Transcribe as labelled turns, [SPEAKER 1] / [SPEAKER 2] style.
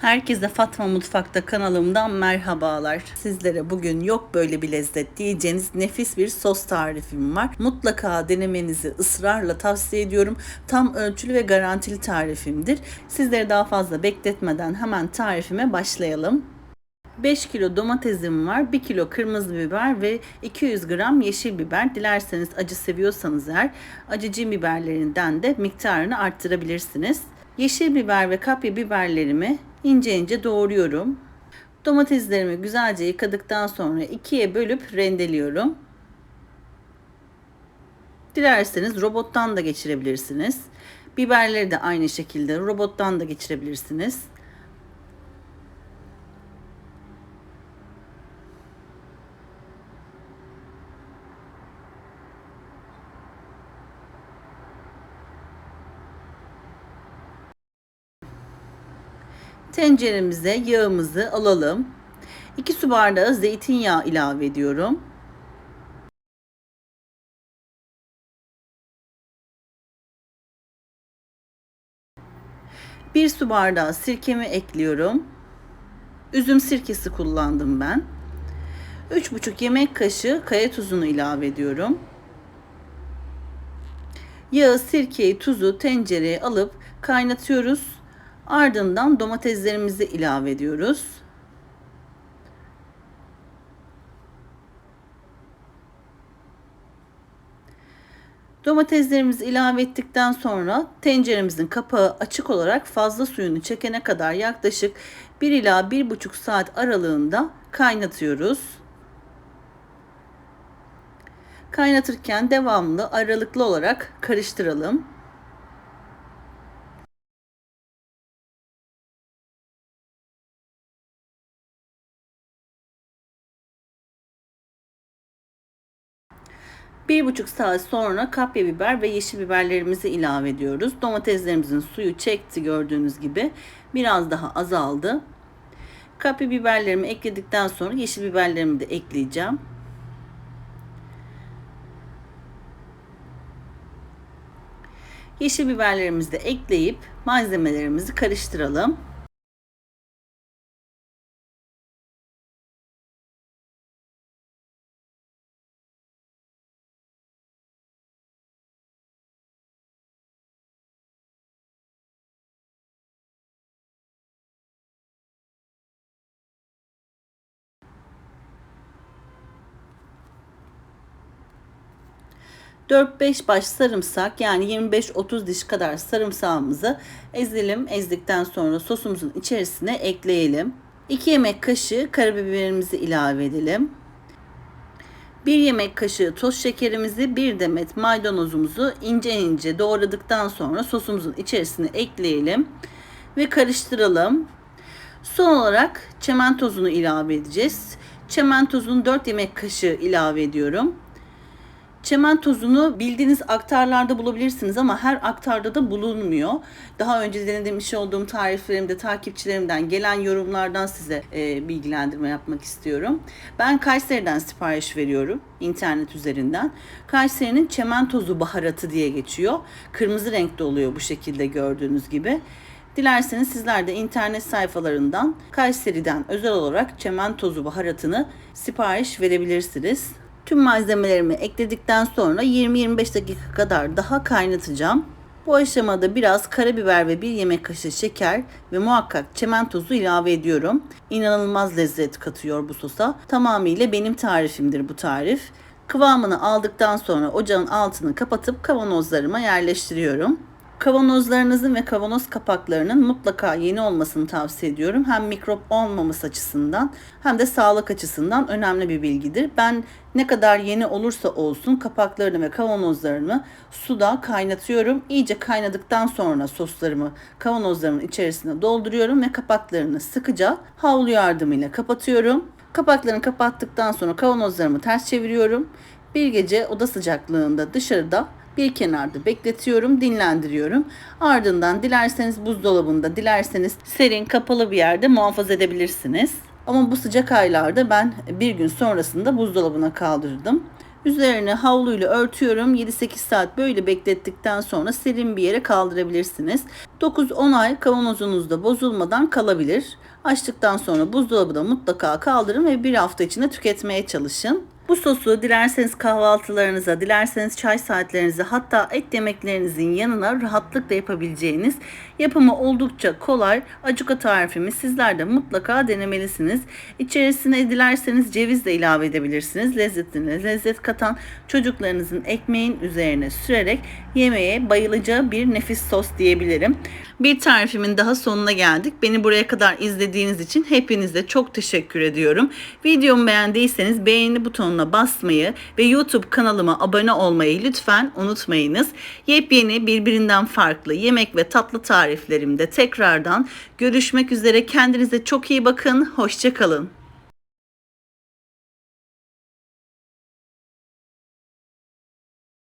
[SPEAKER 1] Herkese Fatma Mutfak'ta kanalımdan merhabalar. Sizlere bugün yok böyle bir lezzet diyeceğiniz nefis bir sos tarifim var. Mutlaka denemenizi ısrarla tavsiye ediyorum. Tam ölçülü ve garantili tarifimdir. Sizleri daha fazla bekletmeden hemen tarifime başlayalım. 5 kilo domatesim var, 1 kilo kırmızı biber ve 200 gram yeşil biber. Dilerseniz acı seviyorsanız eğer acıcı biberlerinden de miktarını arttırabilirsiniz. Yeşil biber ve kapya biberlerimi ince ince doğruyorum. Domateslerimi güzelce yıkadıktan sonra ikiye bölüp rendeliyorum. Dilerseniz robottan da geçirebilirsiniz. Biberleri de aynı şekilde robottan da geçirebilirsiniz. Tenceremize yağımızı alalım. 2 su bardağı zeytinyağı ilave ediyorum. Bir su bardağı sirkemi ekliyorum. Üzüm sirkesi kullandım ben. 3,5 yemek kaşığı kaya tuzunu ilave ediyorum. Yağı, sirkeyi, tuzu tencereye alıp kaynatıyoruz. Ardından domateslerimizi ilave ediyoruz. Domateslerimizi ilave ettikten sonra tenceremizin kapağı açık olarak fazla suyunu çekene kadar yaklaşık 1 ila 1,5 saat aralığında kaynatıyoruz. Kaynatırken devamlı aralıklı olarak karıştıralım. Bir buçuk saat sonra kapya biber ve yeşil biberlerimizi ilave ediyoruz. Domateslerimizin suyu çekti gördüğünüz gibi. Biraz daha azaldı. Kapya biberlerimi ekledikten sonra yeşil biberlerimi de ekleyeceğim. Yeşil biberlerimizi de ekleyip malzemelerimizi karıştıralım. ...4-5 baş sarımsak yani 25-30 diş kadar sarımsağımızı ezelim. Ezdikten sonra sosumuzun içerisine ekleyelim. 2 yemek kaşığı karabiberimizi ilave edelim. 1 yemek kaşığı toz şekerimizi, 1 demet maydanozumuzu ince ince doğradıktan sonra sosumuzun içerisine ekleyelim ve karıştıralım. Son olarak çemen tozunu ilave edeceğiz. Çemen tozunu 4 yemek kaşığı ilave ediyorum. Çemen tozunu bildiğiniz aktarlarda bulabilirsiniz ama her aktarda da bulunmuyor. Daha önce denemiş olduğum tariflerimde takipçilerimden gelen yorumlardan size e, bilgilendirme yapmak istiyorum. Ben Kayseri'den sipariş veriyorum internet üzerinden. Kayseri'nin çemen tozu baharatı diye geçiyor. Kırmızı renkte oluyor bu şekilde gördüğünüz gibi. Dilerseniz sizler de internet sayfalarından Kayseri'den özel olarak çemen tozu baharatını sipariş verebilirsiniz. Tüm malzemelerimi ekledikten sonra 20-25 dakika kadar daha kaynatacağım. Bu aşamada biraz karabiber ve bir yemek kaşığı şeker ve muhakkak çemen tozu ilave ediyorum. İnanılmaz lezzet katıyor bu sosa. Tamamıyla benim tarifimdir bu tarif. Kıvamını aldıktan sonra ocağın altını kapatıp kavanozlarıma yerleştiriyorum. Kavanozlarınızın ve kavanoz kapaklarının mutlaka yeni olmasını tavsiye ediyorum. Hem mikrop olmaması açısından hem de sağlık açısından önemli bir bilgidir. Ben ne kadar yeni olursa olsun kapaklarını ve kavanozlarını suda kaynatıyorum. İyice kaynadıktan sonra soslarımı kavanozlarımın içerisine dolduruyorum ve kapaklarını sıkıca havlu yardımıyla kapatıyorum. Kapaklarını kapattıktan sonra kavanozlarımı ters çeviriyorum. Bir gece oda sıcaklığında dışarıda bir kenarda bekletiyorum, dinlendiriyorum. Ardından dilerseniz buzdolabında, dilerseniz serin, kapalı bir yerde muhafaza edebilirsiniz. Ama bu sıcak aylarda ben bir gün sonrasında buzdolabına kaldırdım. Üzerine havluyla örtüyorum. 7-8 saat böyle beklettikten sonra serin bir yere kaldırabilirsiniz. 9-10 ay kavanozunuzda bozulmadan kalabilir. Açtıktan sonra buzdolabına mutlaka kaldırın ve bir hafta içinde tüketmeye çalışın. Bu sosu dilerseniz kahvaltılarınıza, dilerseniz çay saatlerinize hatta et yemeklerinizin yanına rahatlıkla yapabileceğiniz yapımı oldukça kolay acuka tarifimi sizler de mutlaka denemelisiniz. İçerisine dilerseniz ceviz de ilave edebilirsiniz. Lezzetine lezzet katan çocuklarınızın ekmeğin üzerine sürerek yemeğe bayılacağı bir nefis sos diyebilirim. Bir tarifimin daha sonuna geldik. Beni buraya kadar izlediğiniz için hepinize çok teşekkür ediyorum. Videomu beğendiyseniz beğeni butonuna basmayı ve YouTube kanalıma abone olmayı lütfen unutmayınız. Yepyeni birbirinden farklı yemek ve tatlı tariflerimde tekrardan görüşmek üzere. Kendinize çok iyi bakın. Hoşçakalın.